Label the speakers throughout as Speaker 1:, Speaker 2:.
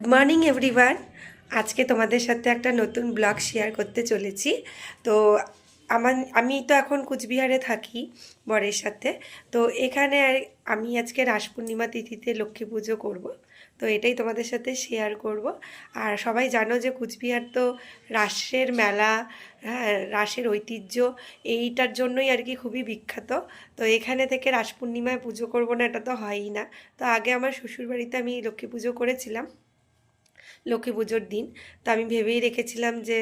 Speaker 1: Good morning everyone আজকে তোমাদের সাথে একটা নতুন ব্লগ শেয়ার করতে চলেছি। তো আমার, আমি তো এখন কুচবিহারে থাকি বরের সাথে। তো এখানে আমি আজকে রাস পূর্ণিমা তিথিতে লক্ষ্মী পুজো করব। তো এটাই তোমাদের সাথে শেয়ার করব। আর সবাই জানো যে কুচবিহার তো রাসের মেলা হ্যাঁ রাসের ঐতিহ্য, এইটার জন্যই আর কি খুবই বিখ্যাত। তো এখানে থেকে রাস পূর্ণিমায় পুজো করব না, এটা তো হয়ই না। তো আগে আমার শ্বশুরবাড়িতে আমি লক্ষ্মী পুজো করেছিলাম। লক্ষ্মী পুজোর দিন। তো আমি ভেবেই রেখেছিলাম যে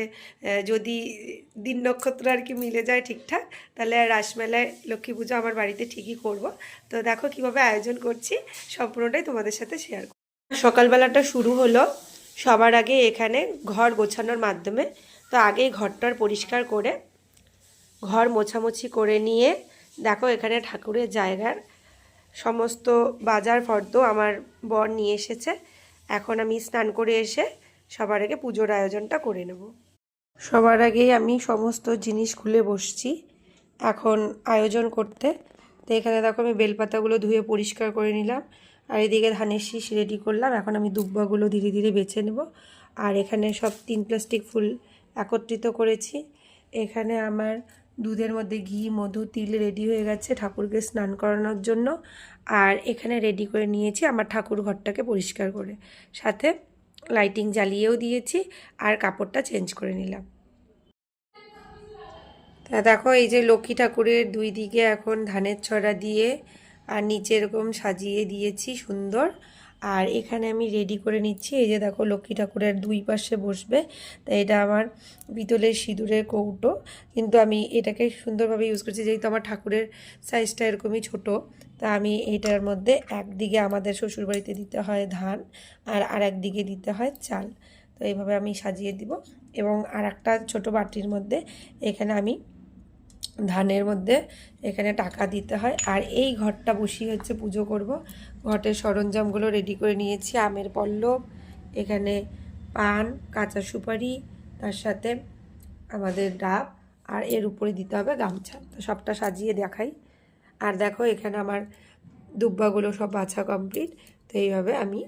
Speaker 1: যদি দিন নক্ষত্র আর কি মিলে যায় ঠিকঠাক, তাহলে রাসমেলায় লক্ষ্মী পুজো আমার বাড়িতে ঠিকই করব। তো দেখো কীভাবে আয়োজন করছি, সম্পূর্ণটাই তোমাদের সাথে শেয়ার সকালবেলাটা শুরু হলো সবার আগে এখানে ঘর গোছানোর মাধ্যমে। তো আগেই ঘরটার পরিষ্কার করে, ঘর মোছামুছি করে নিয়ে, দেখো এখানে ঠাকুরের জায়গার সমস্ত বাজার ফর্দ আমার বর নিয়ে এসেছে। এখন আমি স্নান করে এসে সবার আগে পুজোর আয়োজনটা করে নেব। সবার আগেই আমি সমস্ত জিনিস খুলে বসছি এখন আয়োজন করতে। তো এখানে দেখো আমি বেলপাতাগুলো ধুয়ে পরিষ্কার করে নিলাম। আর এদিকে ধানের শীষ রেডি করলাম। এখন আমি দুব্বাগুলো ধীরে ধীরে বেছে নেব। আর এখানে সব তিন প্লাস্টিক ফুল একত্রিত করেছি। এখানে আমার দুধের মধ্যে ঘি, মধু, তিল রেডি হয়ে গেছে ঠাকুরকে স্নান করানোর জন্য। আর এখানে রেডি করে নিয়েছি আমার ঠাকুর ঘরটাকে পরিষ্কার করে। সাথে লাইটিং জ্বালিয়েও দিয়েছি আর কাপড়টা চেঞ্জ করে নিলাম। তা দেখো এই যে লক্ষ্মী ঠাকুরের দুই দিকে এখন ধানের ছড়া দিয়ে আর নিচে এরকম সাজিয়ে দিয়েছি সুন্দর। আর এখানে আমি রেডি করে নিচ্ছি। এই যে দেখো, লক্ষ্মী ঠাকুরের দুই পাশে বসবে। তা এটা আমার পিতলের সিঁদুরের কৌটো। কিন্তু আমি এটাকে সুন্দরভাবে ইউজ করছি, যেহেতু আমার ঠাকুরের সাইজটা এরকমই ছোট, তা আমি এইটার মধ্যে একদিকে আমাদের শ্বশুরবাড়িতে দিতে হয় ধান আর আর একদিকে দিতে হয় চাল। তো এইভাবে আমি সাজিয়ে দিব এবং আর একটা ছোটো বাটির মধ্যে এখানে আমি ধানের মধ্যে এখানে টাকা দিতে হয়। আর এই ঘরটা বসিয়ে হচ্ছে পুজো করব। ঘটের সরঞ্জামগুলো রেডি করে নিয়েছি। আমের পল্লব, এখানে পান, কাঁচা সুপারি, তার সাথে আমাদের ডাব, আর এর উপরে দিতে হবে গামছা। তো সবটা সাজিয়ে দেখাই। আর দেখো এখানে আমার দুব্বাগুলো সব বাছা কমপ্লিট তো এইভাবে আমি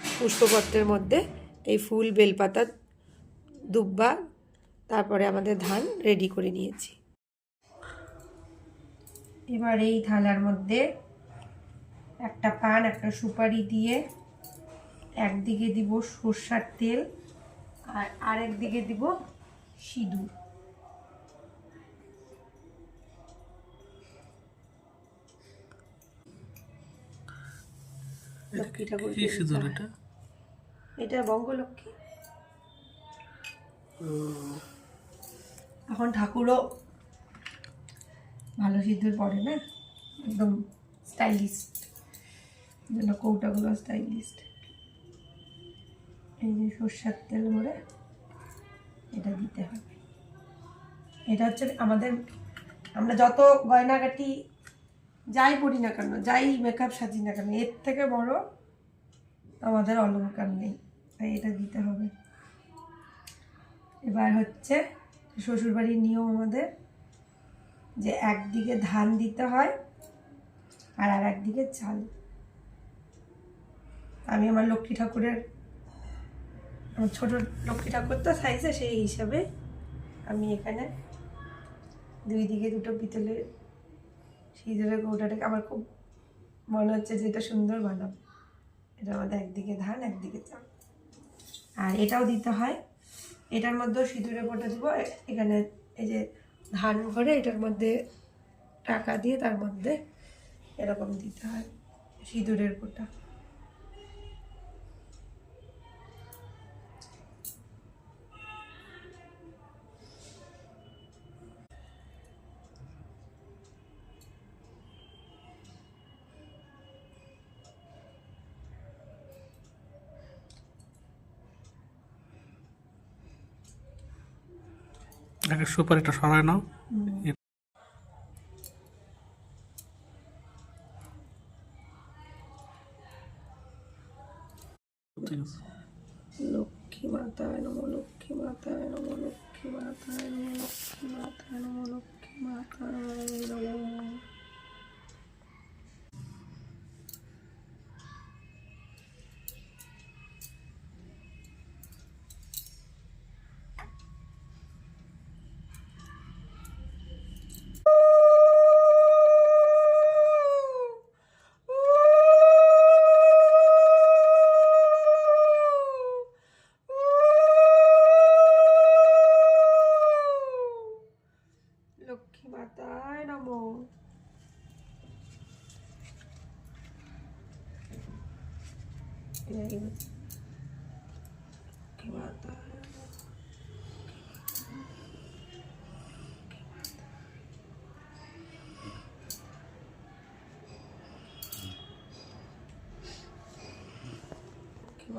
Speaker 1: পুষ্পপত্রের মধ্যে এই ফুল বেলপাতা দুব্বা, তারপরে আমাদের ধান রেডি করে নিয়েছি। এবার এই থালার মধ্যে একটা পান একটা সুপারি দিয়ে একদিকে দিব সর্ষার তেল আর আরেক দিকে দিব সিঁদুর।
Speaker 2: এটা
Speaker 1: বঙ্গলক্ষ্মী। এখন ঠাকুরও ভালো সিঁদুর পড়ে না? একদম স্টাইলিস্ট জন্য কৌটাগুলো স্টাইলিস্ট এই যে সর্ষার তেল ভরে এটা দিতে হবে। এটা হচ্ছে আমাদের, আমরা যত গয়নাগাটি যাই পড়ি না কেন, যাই মেকআপ সাজি না কেন, এর থেকে বড় আমাদের অলংকার নেই। তাই এটা দিতে হবে। এবার হচ্ছে শ্বশুরবাড়ির নিয়ম আমাদের যে একদিকে ধান দিতে হয় আর আর একদিকে চাল। আমি আমার লক্ষ্মী ঠাকুরের, আমার ছোট লক্ষ্মী ঠাকুর তো সাইজে সেই হিসাবে আমি এখানে দুই দিকে দুটো পিতলের সিঁদুরের কৌটাটাকে আমার খুব মনে হচ্ছে যে এটা সুন্দর বানাবো। এটা আমাদের একদিকে ধান, একদিকে চাল। আর এটাও দিতে হয়। এটার মধ্যেও সিঁদুরে ফোঁটা দিব। এখানে এই যে ধান ভরে এটার মধ্যে টাকা দিয়ে তার মধ্যে এরকম দিতে হয় সিঁদুরের ফোঁটা
Speaker 2: সুপার সুপারিটা সরায় নাও।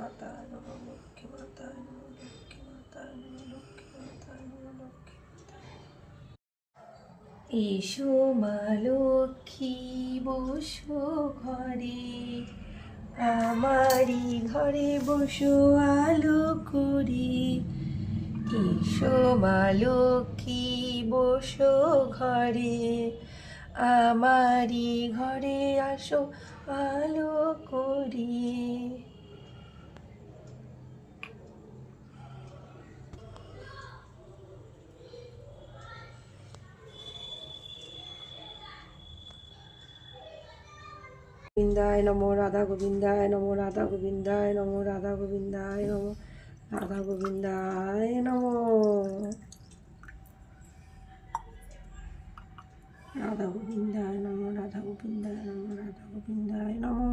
Speaker 1: লক্ষ্মী মাতা নম লক্ষ্মী লক্ষ্মী লক্ষ্মী লক্ষ্মী এসো মা লক্ষ্মী, বসো ঘরে। আমারি ঘরে বসো আলো করে। এসো মা লক্ষ্মী, বসো ঘরে। আমারি ঘরে আসো আলো করে। গোবিন্দায় নমো রাধা গোবিন্দায় নমো রাধা গোবিন্দায় নমো রাধা গোবিন্দায় নমো রাধা গোবিন্দায় নমো। রাধা গোবিন্দায় নমো, রাধা গোবিন্দায় নমো, রাধা গোবিন্দায় নমো।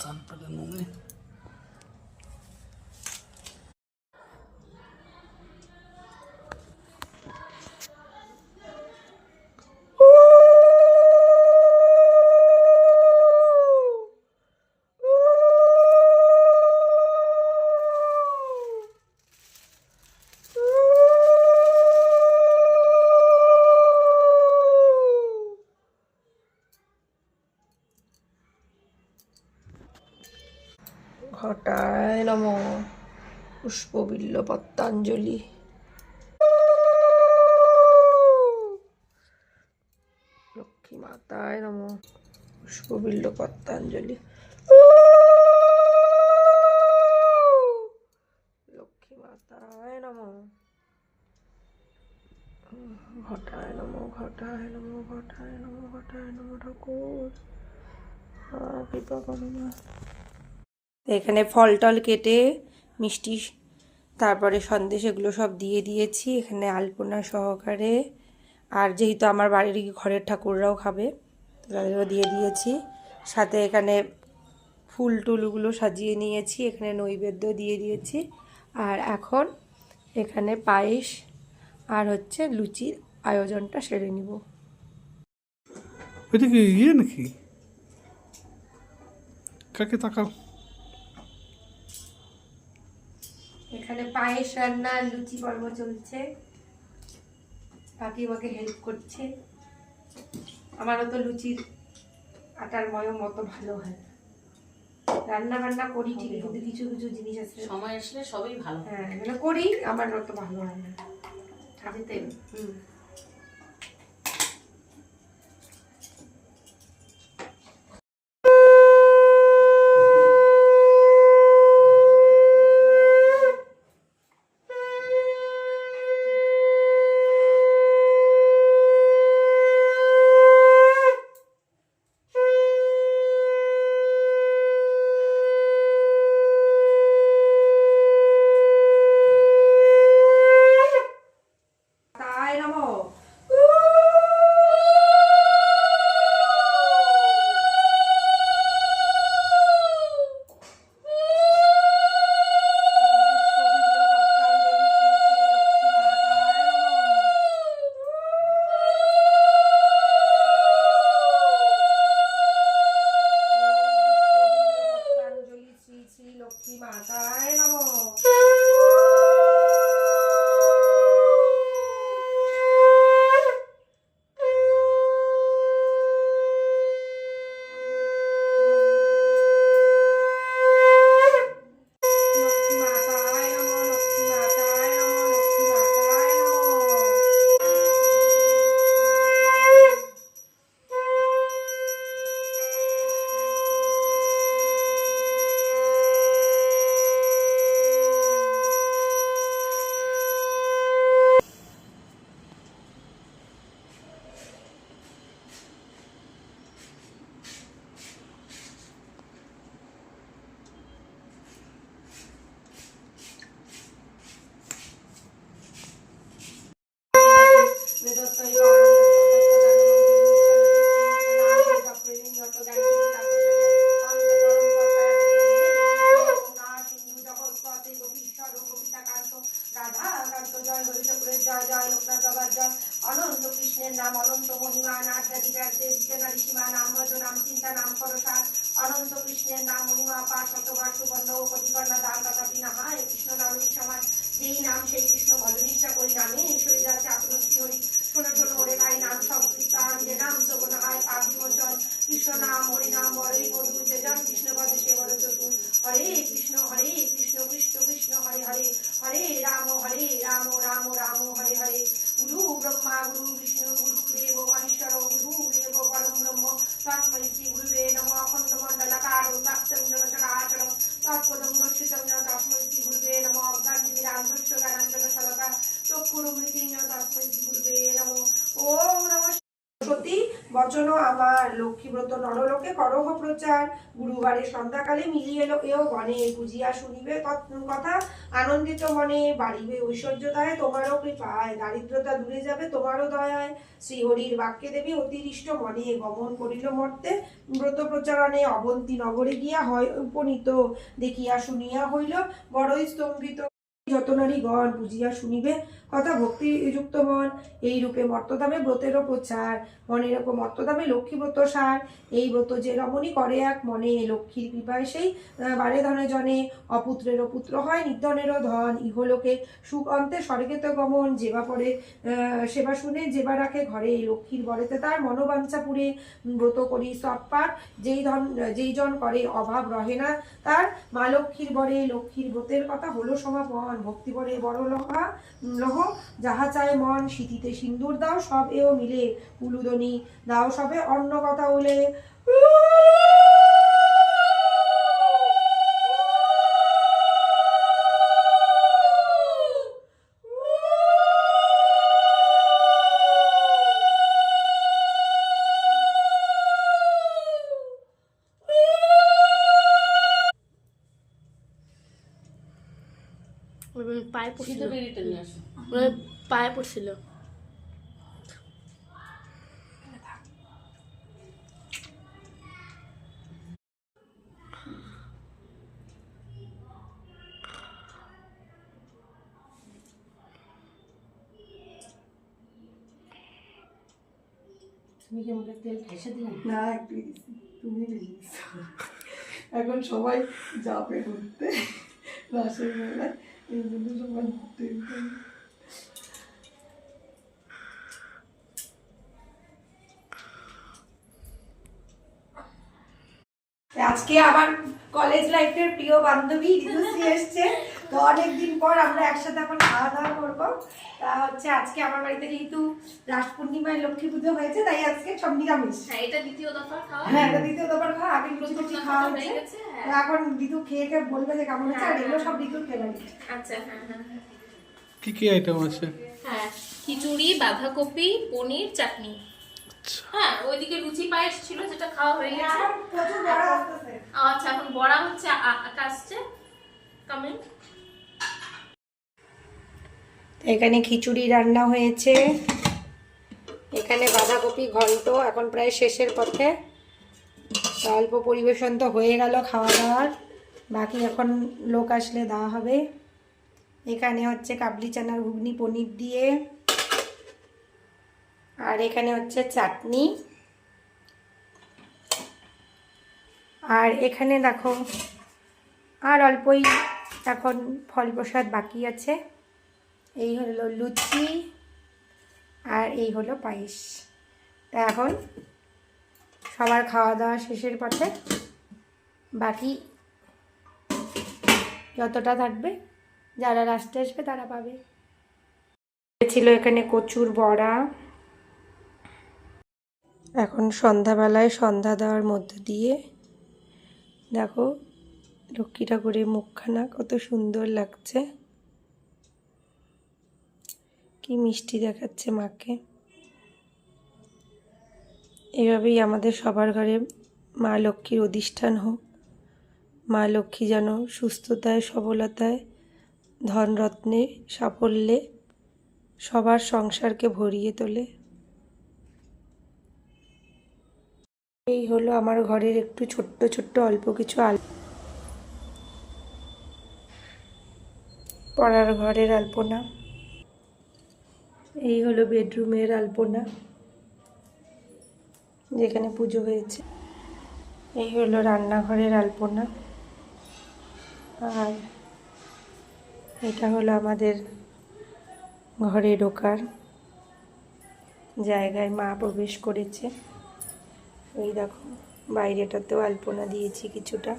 Speaker 2: ঠাকুরের পাশে স্থান
Speaker 1: নম পত্তাঞ্জলি। লক্ষ্মী মাতায় নম। ঘটায় নম ঘটায় নম ঘটায় নম ঘটায় নম ঠাকুর। না এখানে ফল টল কেটে মিষ্টি, তারপরে সন্দেশ এগুলো সব দিয়ে দিয়েছি। এখানে আলপনা সহকারে। আর যেহেতু আমার বাড়ির ঘরের ঠাকুররাও খাবে তাদেরও দিয়ে দিয়েছি। সাথে এখানে ফুল টুলগুলো সাজিয়ে নিয়েছি এখানে নৈবেদ্য দিয়ে দিয়েছি। আর এখন এখানে পায়েস আর হচ্ছে লুচির আয়োজনটা সেরে নিব।
Speaker 2: এটা কি ইয়ে নাকি? কাকে তাকাও।
Speaker 1: এখানে পায়েস রান্না লুচি পর্ব চলছে। কাকি আমাকে হেল্প করছে। আমারও তো লুচির আটার ময়ম মতো ভালো হয়। রান্না বান্না করি ঠিক কিন্তু কিছু কিছু জিনিস আছে।
Speaker 3: সময় আসলে সবই ভালো।
Speaker 1: হ্যাঁ করি আমার অত ভালো হয় না। হুম। লক্ষ্মীব্রত নরলোকে করহ প্রচার। গুরুবারে সন্ধ্যাকালে মিলিয়ে এলো, এও গণে বুঝিয়া শুনিবে কথা। আনন্দিত মনে বাড়িবে ঐশ্বর্যতায়, তোমারও কৃপায়। দারিদ্রতা দূরে যাবে, তোমারও দয়ায়। শ্রীহরির বাক্যে দেবী অতিরিষ্ট মনে গমন করিল মর্তে। ব্রত প্রচারণে অবন্তী নগরে গিয়া হয় উপনীত। দেখিয়া শুনিয়া হইল, বড়ই স্তম্ভিত। যত নারীগণ বুঝিয়া শুনিবে কথা ভক্তিযুক্ত মন, এই রূপে মর্তধামে ব্রতেরও প্রচার মনে এরকম মর্তধামে লক্ষ্মী ব্রত সার। এই ব্রত যে রমণী করে এক মনে, লক্ষ্মীর কৃপায় সেই বারে ধনে জনে। অপুত্রেরও পুত্র হয়, নির্ধনেরও ধন। ইহলোকে সুখ অন্তে স্বর্গেত গমন। যেবা পরে সেবা শুনে যেবা রাখে ঘরে। লক্ষ্মীর বরেতে তার মনোবাঞ্ছা পুরে। ব্রত করি সব পার যেই ধন, যেই জন করে, অভাব রহে না তার। মা লক্ষ্মীর বরে, লক্ষ্মীর ব্রতের কথা হলো সমাপন। ভক্তি বরে বড় লহা, লহ যাহা চায় মন শীতিতে সিন্দুর দাও সব এও মিলে। উলুদনি দাও সবে অন্য কথা বলে
Speaker 4: ওই পায়ে পড়ছিল ওই পায়ে পড়ছিল।
Speaker 3: তুমি কি আমাকে তেল ঘেসে দিলে?
Speaker 1: না একটু তুমি এখন সবাই যাবে ঘুরতে। রাসের মেলায় এই জন্য সবাই ঘুরতে। আজকে আবার কলেজ লাইফের প্রিয় বান্ধবী ঋতুশ্রী এসছে। তো অনেকদিন পর আমরা একসাথে এখন খাওয়া দাওয়া করব। তা হচ্ছে আজকে আমার বাড়িতে যেহেতু রাস পূর্ণিমায় লক্ষ্মী পুজো হয়েছে তাই আজকে সব নিরামিষ।
Speaker 4: হ্যাঁ এটা দ্বিতীয় দফা খাওয়া।
Speaker 1: হ্যাঁ এটা দ্বিতীয় দফার খাওয়া আগে টুচি
Speaker 4: দফা
Speaker 1: খাওয়া হয়েছে।
Speaker 4: হয়ে
Speaker 1: এখন ঋতু খেয়ে খেয়ে বলবে যে কেমন হচ্ছে আর
Speaker 4: হ্যাঁ,
Speaker 1: এগুলো
Speaker 4: হ্যাঁ।
Speaker 1: সব ঋতুর ফেভারিট
Speaker 4: আচ্ছা হ্যাঁ হ্যাঁ।
Speaker 2: কি কি আইটেম আছে?
Speaker 4: হ্যাঁ খিচুড়ি বাঁধাকপি পনির চাটনি। হ্যাঁ ওইদিকে লুচি পায়েস ছিল যেটা খাওয়া হয়ে গেছে। আচ্ছা এখন বড়া হচ্ছে আ- আ- আসছে। কামিং
Speaker 1: এখানে খিচুড়ি রান্না হয়েছে। এখানে বাঁধাকপি ঘন্ট এখন প্রায় শেষের পথে। অল্প পরিবেশন তো হয়ে গেল খাওয়া দাওয়ার বাকি এখন লোক আসলে দেওয়া হবে। এখানে হচ্ছে কাবলি চানার ঘুগনি পনির দিয়ে। আর এখানে হচ্ছে চাটনি। আর এখানে দেখো, আর অল্পই এখন ফল প্রসাদ বাকি আছে। এই হলো লুচি আর এই হলো পায়েস। তা এখন সবার খাওয়া দাওয়া শেষের পথে বাকি যতটা থাকবে, যারা রাস্তায় আসবে তারা পাবে। ছিল এখানে কচুর বড়া। এখন সন্ধ্যাবেলায় সন্ধ্যা দেওয়ার মধ্য দিয়ে, দেখো লক্ষ্মী ঠাকুরের মুখখানা কত সুন্দর লাগছে। কি মিষ্টি দেখাচ্ছে মাকে। এভাবেই আমাদের সবার ঘরে মা লক্ষ্মীর অধিষ্ঠান হোক। মা লক্ষ্মী যেন সুস্থতায়, সবলতায়, ধনরত্নে, সাফল্যে সবার সংসারকে ভরিয়ে তোলে। এই হলো আমার ঘরের একটু ছোট্ট ছোট্ট অল্প কিছু আল পড়ার ঘরের আলপনা। এই হলো বেডরুমের আলপনা, যেখানে পুজো হয়েছে। এই হলো রান্নাঘরের আলপনা। আর এটা হলো আমাদের ঘরে ঢোকার জায়গায় মা প্রবেশ করেছে। এই দেখো বাইরেটাতেও আলপনা দিয়েছি কিছুটা।